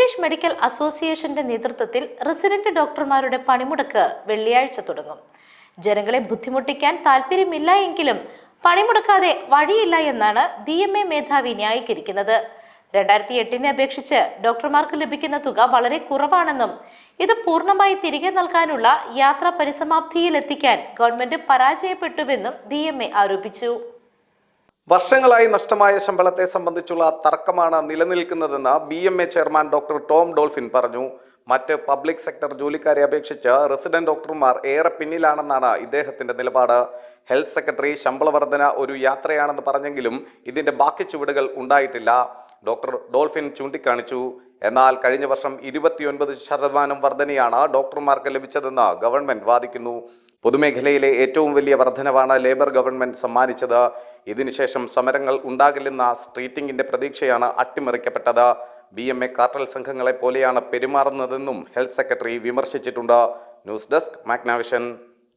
British medical അസോസിയേഷന്റെ നേതൃത്വത്തിൽ resident ഡോക്ടർമാരുടെ പണിമുടക്ക് വെള്ളിയാഴ്ച തുടങ്ങും. ജനങ്ങളെ ബുദ്ധിമുട്ടിക്കാൻ താല്പര്യമില്ല എങ്കിലും പണിമുടക്കാതെ വഴിയില്ല എന്നാണ് ബി എം എ മേധാവി ന്യായീകരിക്കുന്നത്. രണ്ടായിരത്തി എട്ടിനെ അപേക്ഷിച്ച് ഡോക്ടർമാർക്ക് ലഭിക്കുന്ന തുക വളരെ കുറവാണെന്നും ഇത് പൂർണമായി തിരികെ നൽകാനുള്ള യാത്ര പരിസമാപ്തിയിലെത്തിക്കാൻ ഗവൺമെന്റ് പരാജയപ്പെട്ടുവെന്നും എ ആരോപിച്ചു. വർഷങ്ങളായി നഷ്ടമായ ശമ്പളത്തെ സംബന്ധിച്ചുള്ള തർക്കമാണ് നിലനിൽക്കുന്നതെന്ന് B M A chairman doctor Tom Dolphin പറഞ്ഞു. മറ്റ് പബ്ലിക് സെക്ടർ ജോലിക്കാരെ അപേക്ഷിച്ച് റെസിഡന്റ് ഡോക്ടർമാർ ഏറെ പിന്നിലാണെന്നാണ് ഇദ്ദേഹത്തിന്റെ നിലപാട്. ഹെൽത്ത് സെക്രട്ടറി ശമ്പള വർധന ഒരു യാത്രയാണെന്ന് പറഞ്ഞെങ്കിലും ഇതിന്റെ ബാക്കി ചുവടുകൾ ഉണ്ടായിട്ടില്ല. ഡോക്ടർ ഡോൾഫിൻ ചൂണ്ടിക്കാണിച്ചു. എന്നാൽ കഴിഞ്ഞ വർഷം ഇരുപത്തിയൊൻപത് ശതമാനം വർധനയാണ് ഡോക്ടർമാർക്ക് ലഭിച്ചതെന്ന് ഗവൺമെന്റ് വാദിക്കുന്നു. പൊതുമേഖലയിലെ ഏറ്റവും വലിയ വർധനവാണ് ലേബർ ഗവൺമെന്റ് സമ്മാനിച്ചത്. ഇതിനുശേഷം സമരങ്ങൾ ഉണ്ടാകില്ലെന്ന സ്ട്രീറ്റിംഗിന്റെ പ്രതീക്ഷയാണ് അട്ടിമറിക്കപ്പെട്ടത്. ബി എം എ കാർട്ടൽ സംഘങ്ങളെ പോലെയാണ് പെരുമാറുന്നതെന്നും health secretary വിമർശിച്ചിട്ടുണ്ട്. News desk Magnavision.